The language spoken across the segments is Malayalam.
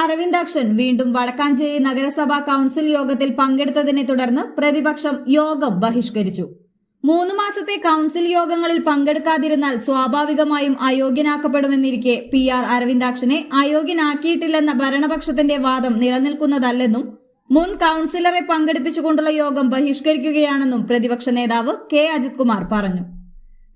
അരവിന്ദാക്ഷൻ വീണ്ടും വടക്കാഞ്ചേരി നഗരസഭാ കൌൺസിൽ യോഗത്തിൽ പങ്കെടുത്തതിനെ തുടർന്ന് പ്രതിപക്ഷം യോഗം ബഹിഷ്കരിച്ചു. മൂന്ന് മാസത്തെ കൌൺസിൽ യോഗങ്ങളിൽ പങ്കെടുക്കാതിരുന്നാൽ സ്വാഭാവികമായും അയോഗ്യനാക്കപ്പെടുമെന്നിരിക്കെ പി ആർ അരവിന്ദാക്ഷനെ അയോഗ്യനാക്കിയിട്ടില്ലെന്ന ഭരണപക്ഷത്തിന്റെ വാദം നിലനിൽക്കുന്നതല്ലെന്നും മുൻ കൌൺസിലറെ പങ്കെടുപ്പിച്ചുകൊണ്ടുള്ള യോഗം ബഹിഷ്കരിക്കുകയാണെന്നും പ്രതിപക്ഷ നേതാവ് കെ അജിത് കുമാർ പറഞ്ഞു.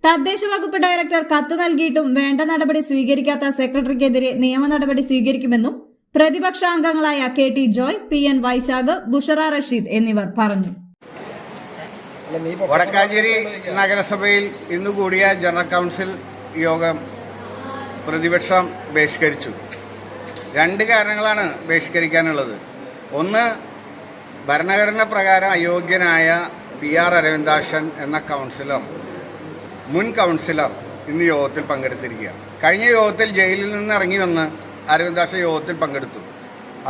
തദ്ദേശ വകുപ്പ് ഡയറക്ടർ കത്ത് നൽകിയിട്ടും വേണ്ട നടപടി സ്വീകരിക്കാത്ത സെക്രട്ടറിക്കെതിരെ നിയമ നടപടി സ്വീകരിക്കുമെന്നും പ്രതിപക്ഷ അംഗങ്ങളായ K T Joy P N Vaisakh Bushra Rasheed എന്നിവർ പറഞ്ഞു. വടക്കാഞ്ചേരി നഗരസഭയിൽ ഇന്ന് കൂടിയ ജനറൽ കൗൺസിൽ യോഗം പ്രതിപക്ഷം ബഹിഷ്കരിച്ചു. രണ്ട് കാരണങ്ങളാണ് ബഹിഷ്കരിക്കാനുള്ളത്. ഒന്ന് ഭരണഘടന പ്രകാരം അയോഗ്യനായ പി ആർ അരവിന്ദാക്ഷൻ എന്ന കൗൺസിലർ മുൻ കൗൺസിലർ ഇന്ന് യോഗത്തിൽ പങ്കെടുത്തിരിക്കുക കഴിഞ്ഞ യോഗത്തിൽ ജയിലിൽ നിന്ന് ഇറങ്ങി വന്ന് അരവിന്ദാക്ഷൻ യോഗത്തിൽ പങ്കെടുത്തു.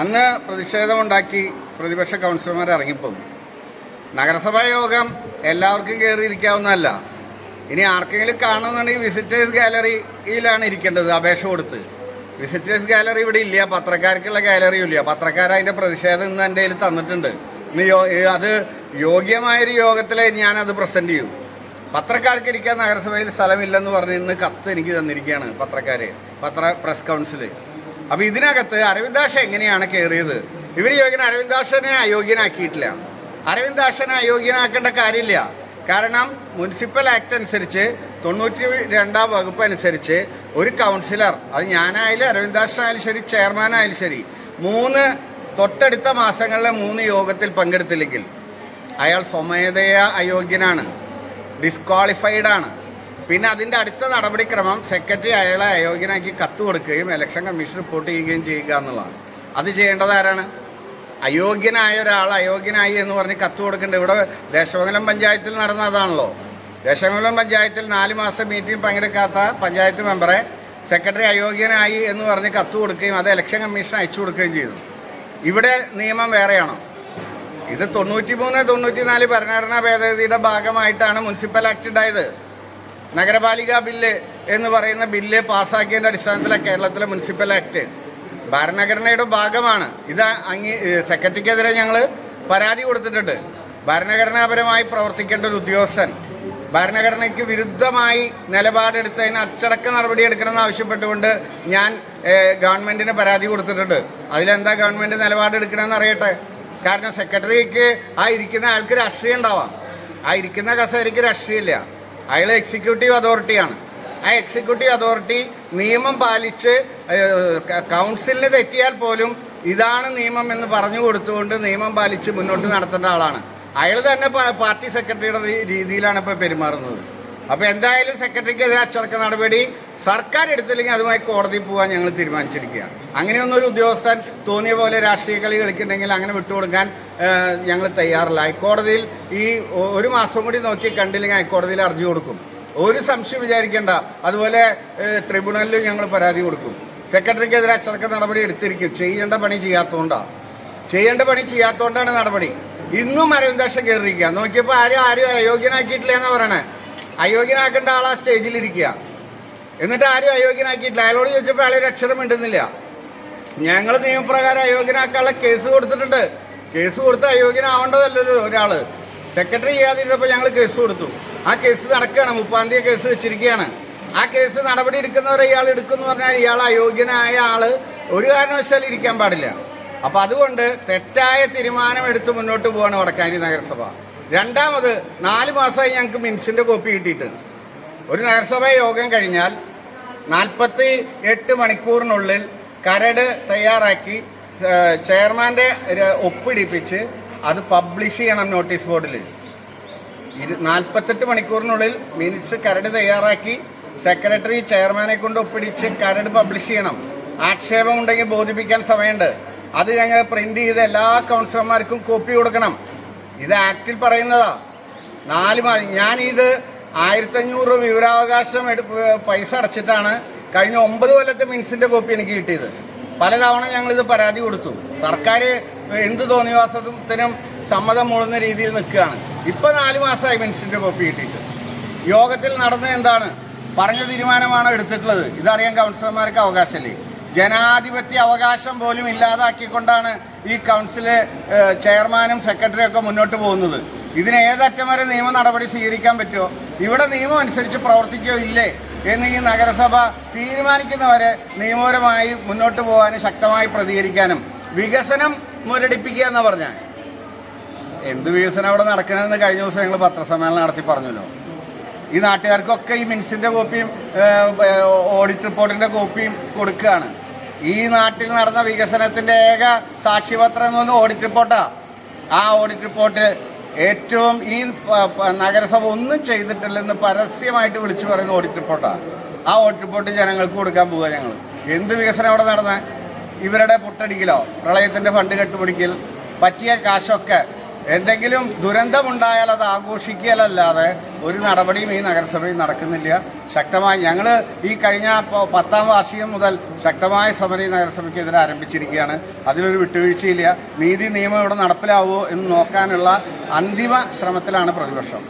അന്ന് പ്രതിഷേധമുണ്ടാക്കി പ്രതിപക്ഷ കൗൺസിലർമാർ ഇറങ്ങിപ്പോന്നു. നഗരസഭാ യോഗം എല്ലാവർക്കും കയറിയിരിക്കാവുന്നതല്ല ഇനി ആർക്കെങ്കിലും കാണുന്നുണ്ടെങ്കിൽ വിസിറ്റേഴ്സ് ഗാലറിയിലാണ് ഇരിക്കേണ്ടത് അപേക്ഷ കൊടുത്ത്. വിസിറ്റേഴ്സ് ഗാലറി ഇവിടെ ഇല്ല പത്രക്കാർക്കുള്ള ഗാലറിയും ഇല്ല. പത്രക്കാർ അതിന്റെ പ്രതിഷേധം ഇന്ന് എന്റെ കയ്യിൽ തന്നിട്ടുണ്ട്. ഇന്ന് അത് യോഗ്യമായൊരു യോഗത്തിലെ ഞാനത് പ്രസന്റ് ചെയ്യും. പത്രക്കാർക്ക് ഇരിക്കാൻ നഗരസഭയിൽ സ്ഥലമില്ലെന്ന് പറഞ്ഞ് ഇന്ന് കത്ത് എനിക്ക് തന്നിരിക്കുകയാണ് പത്രക്കാർ പത്ര പ്രസ് കൗൺസിൽ അപ്പോൾ ഇതിനകത്ത് അരവിന്ദാഷ എങ്ങനെയാണ് കയറിയത് ഇവർ യോഗ്യന അരവിന്ദാഷനെ അയോഗ്യനാക്കിയിട്ടില്ല. അരവിന്ദാഷനെ അയോഗ്യനാക്കേണ്ട കാര്യമില്ല. കാരണം മുനിസിപ്പൽ ആക്ട് അനുസരിച്ച് തൊണ്ണൂറ്റി രണ്ടാം വകുപ്പ് അനുസരിച്ച് ഒരു കൗൺസിലർ അത് ഞാനായാലും അരവിന്ദാഷനായാലും ശരി ചെയർമാനായാലും ശരി മൂന്ന് തൊട്ടടുത്ത മാസങ്ങളിലെ മൂന്ന് യോഗത്തിൽ പങ്കെടുത്തില്ലെങ്കിൽ അയാൾ സ്വമേധയാ അയോഗ്യനാണ്. ഡിസ്ക്വാളിഫൈഡാണ്. പിന്നെ അതിന്റെ അടുത്ത നടപടിക്രമം സെക്രട്ടറി അയാളെ അയോഗ്യനാക്കി കത്ത് കൊടുക്കുകയും ഇലക്ഷൻ കമ്മീഷൻ റിപ്പോർട്ട് ചെയ്യുകയും ചെയ്യുക എന്നുള്ളതാണ്. അത് ചെയ്യേണ്ടത് ആരാണ്? അയോഗ്യനായ ഒരാൾ അയോഗ്യനായി എന്ന് പറഞ്ഞ് കത്ത് കൊടുക്കേണ്ടത് ഇവിടെ ദേശമംഗലം പഞ്ചായത്തിൽ നടന്ന അതാണല്ലോ. ദേശമംഗലം പഞ്ചായത്തിൽ നാല് മാസം മീറ്റിംഗ് പങ്കെടുക്കാത്ത പഞ്ചായത്ത് മെമ്പറെ സെക്രട്ടറി അയോഗ്യനായി എന്ന് പറഞ്ഞ് കത്ത് കൊടുക്കുകയും അത് ഇലക്ഷൻ കമ്മീഷൻ അയച്ചു കൊടുക്കുകയും ചെയ്തു. ഇവിടെ നിയമം വേറെയാണോ? ഇത് തൊണ്ണൂറ്റി മൂന്ന് തൊണ്ണൂറ്റി നാല് ഭരണഘടനാ ഭേദഗതിയുടെ ഭാഗമായിട്ടാണ് മുനിസിപ്പൽ ആക്ട് ഉണ്ടായത് നഗരപാലിക ബില്ല് എന്ന് പറയുന്ന ബില്ല് പാസ്സാക്കിയതിന്റെ അടിസ്ഥാനത്തിലാണ് കേരളത്തിലെ മുനിസിപ്പൽ ആക്ട്. ഭരണഘടനയുടെ ഭാഗമാണ്. ഇത് അങ്ങി സെക്രട്ടറിക്കെതിരെ ഞങ്ങൾ പരാതി കൊടുത്തിട്ടുണ്ട്. ഭരണഘടനാപരമായി പ്രവർത്തിക്കേണ്ട ഒരു ഉദ്യോഗസ്ഥൻ. ഭരണഘടനയ്ക്ക് വിരുദ്ധമായി നിലപാടെടുത്തതിന് അച്ചടക്ക നടപടി എടുക്കണമെന്ന് ആവശ്യപ്പെട്ടുകൊണ്ട് ഞാൻ ഗവൺമെന്റിന് പരാതി കൊടുത്തിട്ടുണ്ട്. അതിലെന്താ ഗവൺമെന്റ് നിലപാടെടുക്കണമെന്ന് അറിയട്ടെ? കാരണം സെക്രട്ടറിക്ക് ആ ഇരിക്കുന്ന ആൾക്ക് രാഷ്ട്രീയം ഉണ്ടാവാം. ആ ഇരിക്കുന്ന കസേരയ്ക്ക് രാഷ്ട്രീയമില്ല. അയാൾ എക്സിക്യൂട്ടീവ് അതോറിറ്റിയാണ് ആ എക്സിക്യൂട്ടീവ് അതോറിറ്റി നിയമം പാലിച്ച് കൗൺസിലിന് തെറ്റിയാൽ പോലും ഇതാണ് നിയമം എന്ന് പറഞ്ഞു കൊടുത്തുകൊണ്ട് നിയമം പാലിച്ച് മുന്നോട്ട് നടത്തേണ്ട ആളാണ്. അയാൾ തന്നെ പാർട്ടി സെക്രട്ടറിയുടെ രീതിയിലാണ് ഇപ്പോൾ പെരുമാറുന്നത്. അപ്പോൾ എന്തായാലും സെക്രട്ടറിക്കെതിരെ അച്ചടക്ക നടപടി സർക്കാർ എടുത്തില്ലെങ്കിൽ അതുമായി കോടതിയിൽ പോകാൻ ഞങ്ങൾ തീരുമാനിച്ചിരിക്കുകയാണ്. അങ്ങനെയൊന്നും ഒരു ഉദ്യോഗസ്ഥൻ തോന്നിയ പോലെ രാഷ്ട്രീയ കളി കളിക്കുന്നുണ്ടെങ്കിൽ അങ്ങനെ വിട്ടുകൊടുക്കാൻ ഞങ്ങൾ തയ്യാറില്ല. ഹൈക്കോടതിയിൽ ഈ ഒരു മാസം കൂടി നോക്കി കണ്ടില്ലെങ്കിൽ ഹൈക്കോടതിയിൽ അർജി കൊടുക്കും. ഒരു സംശയം വിചാരിക്കേണ്ട. അതുപോലെ ട്രിബ്യൂണലിലും ഞങ്ങൾ പരാതി കൊടുക്കും. സെക്രട്ടറിക്കെതിരെ അച്ചടക്ക നടപടി എടുത്തിരിക്കും. ചെയ്യേണ്ട പണി ചെയ്യാത്തതുകൊണ്ടാണ് ചെയ്യേണ്ട പണി ചെയ്യാത്തതുകൊണ്ടാണ് നടപടി. ഇന്നും അരവിന്ദാക്ഷം കയറിയിരിക്കുക. നോക്കിയപ്പോൾ ആരും ആരും അയോഗ്യനാക്കിയിട്ടില്ല എന്ന് പറയണേ. അയോഗ്യനാക്കേണ്ട ആളാ സ്റ്റേജിലിരിക്കുക. എന്നിട്ട് ആരും അയോഗ്യനാക്കിയിട്ടില്ല. അയാളോട് ചോദിച്ചപ്പോൾ ആളൊരു അക്ഷരം മിണ്ടുന്നില്ല. ഞങ്ങൾ നിയമപ്രകാരം അയോഗ്യനാക്കാനുള്ള കേസ് കൊടുത്തിട്ടുണ്ട്. കേസ് കൊടുത്ത് അയോഗ്യനാവേണ്ടതല്ലല്ലോ ഒരാൾ സെക്രട്ടറി ചെയ്യാതിരുന്നപ്പോൾ ഞങ്ങൾ കേസ് കൊടുത്തു. ആ കേസ് നടക്കുകയാണ്. മുപ്പാം തീയതി കേസ് വെച്ചിരിക്കുകയാണ്. ആ കേസ് നടപടി എടുക്കുന്നവരെ ഇയാൾ എടുക്കുമെന്ന് പറഞ്ഞാൽ ഇയാൾ അയോഗ്യനായ ആൾ ഒരു കാരണവശാലും ഇരിക്കാൻ പാടില്ല. അപ്പോൾ അതുകൊണ്ട് തെറ്റായ തീരുമാനം എടുത്ത് മുന്നോട്ട് പോവാണ് വടക്കാനി നഗരസഭ. രണ്ടാമത് നാല് മാസമായി ഞങ്ങൾക്ക് മിൻസിന്റെ കോപ്പി കിട്ടിയിട്ടുണ്ട് ഒരു നഗരസഭാ യോഗം കഴിഞ്ഞാൽ നാൽപ്പത്തി എട്ട് മണിക്കൂറിനുള്ളിൽ കരട് തയ്യാറാക്കി ചെയർമാന്റെ ഒപ്പിടിപ്പിച്ച് അത് പബ്ലിഷ് ചെയ്യണം നോട്ടീസ് ബോർഡിൽ ഇരു നാൽപ്പത്തെട്ട് മണിക്കൂറിനുള്ളിൽ മിനിറ്റ്സ് കരട് തയ്യാറാക്കി സെക്രട്ടറി ചെയർമാനെ കൊണ്ട് ഒപ്പിടിച്ച് കരട് പബ്ലിഷ് ചെയ്യണം. ആക്ഷേപം ഉണ്ടെങ്കിൽ ബോധിപ്പിക്കാൻ സമയമുണ്ട്. അത് ഞങ്ങൾ പ്രിന്റ് ചെയ്ത് എല്ലാ കൗൺസിലർമാർക്കും കോപ്പി കൊടുക്കണം. ഇത് ആക്റ്റിൽ പറയുന്നതാ. നാല് ഇത് ആയിരത്തഞ്ഞൂറ് വിവരാവകാശം എടു പൈസ അടച്ചിട്ടാണ് കഴിഞ്ഞ ഒമ്പത് കൊല്ലത്തെ മിൻസിന്റെ കോപ്പി എനിക്ക് കിട്ടിയത്. പലതവണ ഇത് പരാതി കൊടുത്തു. സർക്കാർ എന്ത് തോന്നിവാസത്തിനും സമ്മതം മൂളുന്ന രീതിയിൽ നിൽക്കുകയാണ്. ഇപ്പൊ നാല് മാസമായി മിൻസിന്റെ കോപ്പി കിട്ടിയിട്ട്. യോഗത്തിൽ നടന്ന എന്താണ്? പറഞ്ഞ തീരുമാനമാണ് എടുത്തിട്ടുള്ളത്. ഇതറിയാൻ കൗൺസിലർമാർക്ക് അവകാശമില്ലേ? ജനാധിപത്യ അവകാശം പോലും ഇല്ലാതാക്കിക്കൊണ്ടാണ് ഈ കൗൺസിൽ ചെയർമാനും സെക്രട്ടറിയും ഒക്കെ മുന്നോട്ട് പോകുന്നത്. ഇതിന് ഏതറ്റം വരെ നിയമ നടപടി സ്വീകരിക്കാൻ പറ്റുമോ? ഇവിടെ നിയമം അനുസരിച്ച് പ്രവർത്തിക്കുകയോ ഇല്ലേ? എന്ന് ഈ നഗരസഭ തീരുമാനിക്കുന്നവരെ നിയമപരമായി മുന്നോട്ട് പോകാനും ശക്തമായി പ്രതികരിക്കാനും വികസനം മുരടിപ്പിക്കുക എന്ന് പറഞ്ഞാൽ എന്ത് വികസനം അവിടെ നടക്കണമെന്ന് കഴിഞ്ഞ ദിവസം ഞങ്ങൾ പത്രസമ്മേളനം നടത്തി പറഞ്ഞല്ലോ. ഈ നാട്ടുകാർക്കൊക്കെ ഈ മിൻസിന്റെ കോപ്പിയും ഓഡിറ്റ് റിപ്പോർട്ടിന്റെ കോപ്പിയും കൊടുക്കുകയാണ്. ഈ നാട്ടിൽ നടന്ന വികസനത്തിന്റെ ഏക സാക്ഷിപത്രം എന്ന് ഓഡിറ്റ് റിപ്പോർട്ടാണ് ആ ഓഡിറ്റ് റിപ്പോർട്ട് ഏറ്റവും ഈ നഗരസഭ ഒന്നും ചെയ്തിട്ടില്ലെന്ന് പരസ്യമായിട്ട് വിളിച്ചു പറയുന്ന ഓഡിറ്റ് റിപ്പോർട്ടാണ് ആ. ഓഡിറ്റ് റിപ്പോർട്ട് ജനങ്ങൾക്ക് കൊടുക്കാൻ പോവുക ഞങ്ങൾ എന്ത് വികസനം അവിടെ നടന്ന? ഇവരുടെ പുട്ടടിക്കലോ പ്രളയത്തിന്റെ ഫണ്ട് കെട്ടുപിടിക്കൽ പറ്റിയ കാശൊക്കെ എന്തെങ്കിലും ദുരന്തമുണ്ടായാൽ അത് ആഘോഷിക്കലല്ലാതെ ഒരു നടപടിയും ഈ നഗരസഭയിൽ നടക്കുന്നില്ല. ശക്തമായി ഞങ്ങൾ ഈ കഴിഞ്ഞ പത്താം വാർഷികം മുതൽ ശക്തമായ സമരം ഈ നഗരസഭയ്ക്കെതിരെ ആരംഭിച്ചിരിക്കുകയാണ്. അതിലൊരു വിട്ടുവീഴ്ചയില്ല. നീതി നിയമം ഇവിടെ നടപ്പിലാവുമോ എന്ന് നോക്കാനുള്ള അന്തിമ ശ്രമത്തിലാണ് പ്രതിപക്ഷം.